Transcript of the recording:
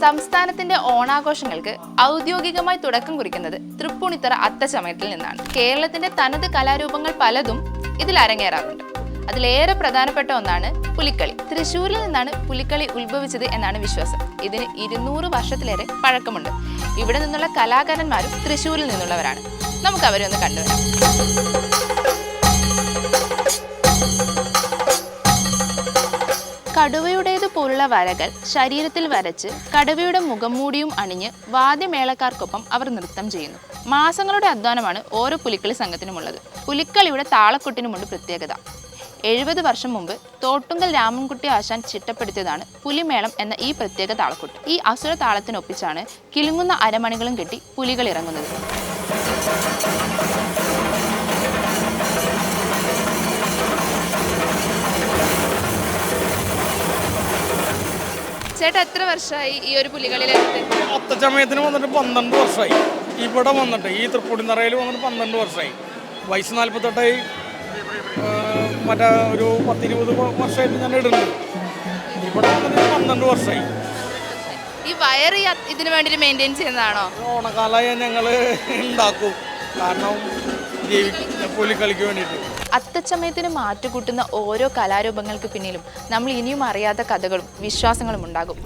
സംസ്ഥാനത്തിന്റെ ഓണാഘോഷങ്ങൾക്ക് ഔദ്യോഗികമായി തുടക്കം കുറിക്കുന്നത് തൃപ്പൂണിത്തറ അത്തച്ചമയത്തിൽ നിന്നാണ്. കേരളത്തിന്റെ തനത് കലാരൂപങ്ങൾ പലതും ഇതിൽ അരങ്ങേറാറുണ്ട്. അതിലേറെ പ്രധാനപ്പെട്ട ഒന്നാണ് പുലിക്കളി. തൃശ്ശൂരിൽ നിന്നാണ് പുലിക്കളി ഉത്ഭവിച്ചത് എന്നാണ് വിശ്വാസം. ഇതിന് ഇരുന്നൂറ് വർഷത്തിലേറെ പഴക്കമുണ്ട്. ഇവിടെ നിന്നുള്ള കലാകാരന്മാരും തൃശ്ശൂരിൽ നിന്നുള്ളവരാണ്. നമുക്ക് അവരെ ഒന്ന് കണ്ടുവരാം. കടുവയുടേതു പോലുള്ള വരകൾ ശരീരത്തിൽ വരച്ച് കടുവയുടെ മുഖംമൂടിയും അണിഞ്ഞ് വാദ്യമേളക്കാർക്കൊപ്പം അവർ നൃത്തം ചെയ്യുന്നു. മാസങ്ങളുടെ അധ്വാനമാണ് ഓരോ പുലിക്കളി സംഘത്തിനുമുള്ളത്. പുലിക്കളിയുടെ താളക്കൊട്ടിനുമുണ്ട് പ്രത്യേകത. എഴുപത് വർഷം മുമ്പ് തോട്ടുങ്കൽ രാമൻകുട്ടി ആശാൻ ചിട്ടപ്പെടുത്തിയതാണ് പുലിമേളം എന്ന ഈ പ്രത്യേക താളക്കൊട്ട്. ഈ അസുര താളത്തിനൊപ്പിച്ചാണ് കിലുങ്ങുന്ന അരമണികളും കെട്ടി പുലികൾ ഇറങ്ങുന്നത്. ചേട്ടാ എത്ര വർഷമായി ഈ ഒരു പുലികളിലെത്തി അത്തച്ചമയത്തിന് വന്നിട്ട് പന്ത്രണ്ട് വർഷമായി ഇവിടെ വന്നിട്ട് ഈ തൃപ്പൂണിത്തറയിൽ വന്നിട്ട് പന്ത്രണ്ട് വർഷമായി വയസ്സ് നാൽപ്പത്തെട്ടായി മറ്റേ ഒരു പത്തിരുപത് വർഷമായിട്ട് ഞാൻ ഇടുന്നുണ്ട് ഇവിടെ വന്നിട്ട് പന്ത്രണ്ട് വർഷമായി ഈ വയർ ഇതിനു വേണ്ടി മെയിന്റെയിൻ ചെയ്യുന്നതാണോ? ഓണക്കാലമായി ഞങ്ങൾ ഉണ്ടാക്കും. കാരണം അത്തച്ചമയത്തിന് മാറ്റുകൂട്ടുന്ന ഓരോ കലാരൂപങ്ങൾക്ക് പിന്നിലും നമ്മൾ ഇനിയും അറിയാത്ത കഥകളും വിശ്വാസങ്ങളും ഉണ്ടാകും.